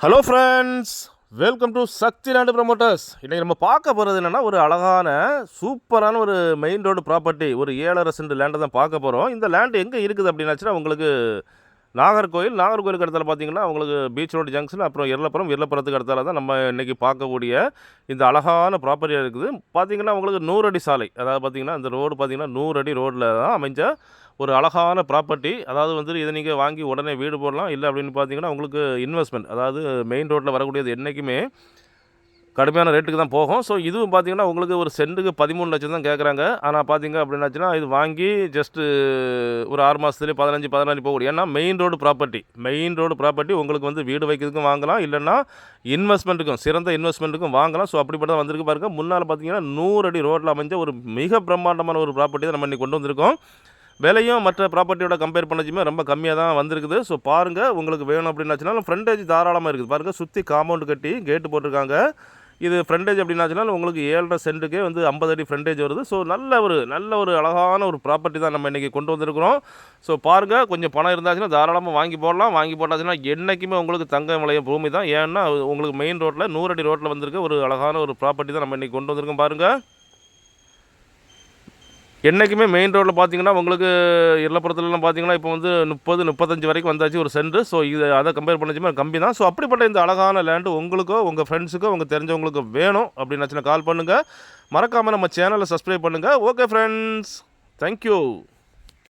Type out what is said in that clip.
Hello friends welcome to Shakti land promoters இன்றைக்கி நம்ம பார்க்க போகிறது என்னென்னா ஒரு அழகான சூப்பரான ஒரு மெயின் ரோடு ப்ராப்பர்ட்டி ஒரு ஏழரை சென்ட் லேண்டை தான் பார்க்க போகிறோம் இந்த லேண்ட் எங்கே இருக்குது அப்படின்னாச்சுன்னா உங்களுக்கு நாகர்கோயில் நாகர்கோயிலுக்கு இடத்துல பார்த்தீங்கன்னா உங்களுக்கு பீச் ரோடு ஜங்ஷன் அப்புறம் எர்லப்புறம் எர்லப்புறத்துக்கு இடத்துல தான் நம்ம இன்றைக்கி பார்க்கக்கூடிய இந்த அழகான ப்ராப்பர்ட்டியாக இருக்குது. பார்த்தீங்கன்னா உங்களுக்கு நூறு அடி சாலை. அதாவது பார்த்தீங்கன்னா இந்த ரோடு பார்த்தீங்கன்னா நூறு அடி ரோட்டில் தான் அமைஞ்ச ஒரு அழகான ப்ராப்பர்ட்டி அதாவது வந்து இதை நீங்கள் வாங்கி உடனே வீடு போடலாம். இல்லை அப்படின்னு பார்த்தீங்கன்னா உங்களுக்கு இன்வெஸ்ட்மெண்ட் அதாவது மெயின் ரோட்டில் வரக்கூடியது என்றைக்குமே கடுமையான ரேட்டுக்கு தான் போகும். ஸோ இதுவும் பார்த்தீங்கன்னா உங்களுக்கு ஒரு சென்ட்டுக்கு பதிமூணு லட்சம் தான் கேட்குறாங்க ஆனால் பார்த்தீங்க அப்படின்னாச்சுன்னா இது வாங்கி ஜஸ்ட்டு ஒரு ஆறு மாதத்துலேயே பதினஞ்சு பதினஞ்சு போகக்கூடிய. ஏன்னா main road property main road property உங்களுக்கு வந்து வீடு வைக்கிறதுக்கும் வாங்கலாம். இல்லைன்னா இன்வெஸ்ட்மெண்ட்டுக்கும் சிறந்த இன்வெஸ்ட்மெண்ட்டுக்கும் வாங்கலாம். ஸோ அப்படிப்பட்ட வந்திருக்கு பாருங்க. முன்னால் பார்த்தீங்கன்னா நூறு அடி ரோட்டில் அமைஞ்ச ஒரு மிக பிரம்மாண்டமான ஒரு ப்ராப்பர்ட்டி தான் நம்ம இன்றைக்கி கொண்டு வந்திருக்கோம். விலையும் மற்ற ப்ராப்பர்ட்டியோட கம்பேர் பண்ணச்சுமே ரொம்ப கம்மியாக தான் வந்திருக்குது. ஸோ பாருங்கள் உங்களுக்கு வேணும் அப்படின்னாச்சுனாலும் ஃப்ரண்டேஜ் தாராளமாக இருக்குது. பாருங்கள் சுற்றி காம்பவுண்ட் கட்டி கேட்டு போட்டிருக்காங்க. இது ஃப்ரண்டேஜ் அப்படின்னாச்சுனாலும் உங்களுக்கு ஏழரை சென்ட்டுக்கே வந்து ஐம்பது அடி ஃப்ரண்டேஜ் வருது. ஸோ நல்ல ஒரு நல்ல ஒரு அழகான ஒரு ப்ராப்பர்ட்டி தான் நம்ம இன்றைக்கி கொண்டு வந்திருக்கிறோம். ஸோ பாருங்கள் கொஞ்சம் பணம் இருந்தாச்சுன்னா தாராளமாக வாங்கி போடலாம். வாங்கி போட்டாச்சுன்னா என்றைக்குமே உங்களுக்கு தங்க விளைய பூமி தான். ஏன்னா உங்களுக்கு மெயின் ரோட்டில் நூறு அடி ரோட்டில் வந்திருக்க ஒரு அழகான ஒரு ப்ராப்பர்ட்டி தான் நம்ம இன்றைக்கி கொண்டு வந்திருக்கோம் பாருங்கள் என்றைக்குமே மெயின் ரோட்டில் பார்த்தீங்கன்னா உங்களுக்கு இல்லப்புறத்துலலாம் பார்த்தீங்கன்னா இப்போ வந்து முப்பது முப்பத்தஞ்சு வரைக்கும் வந்தாச்சு ஒரு சென்ட் ஸோ இது அதை கம்பேர் பண்ணிச்சுமே கம்மி தான் ஸோ அப்படிப்பட்ட இந்த அழகான லேண்டு உங்களுக்கோ உங்கள் ஃப்ரெண்ட்ஸுக்கோ உங்கள் தெரிஞ்சவங்களுக்கு வேணும் அப்படின்னாச்சுன்னா கால் பண்ணுங்கள் மறக்காமல் நம்ம சேனலை சப்ஸ்கிரைப் பண்ணுங்கள் ஓகே ஃப்ரெண்ட்ஸ் தேங்க்யூ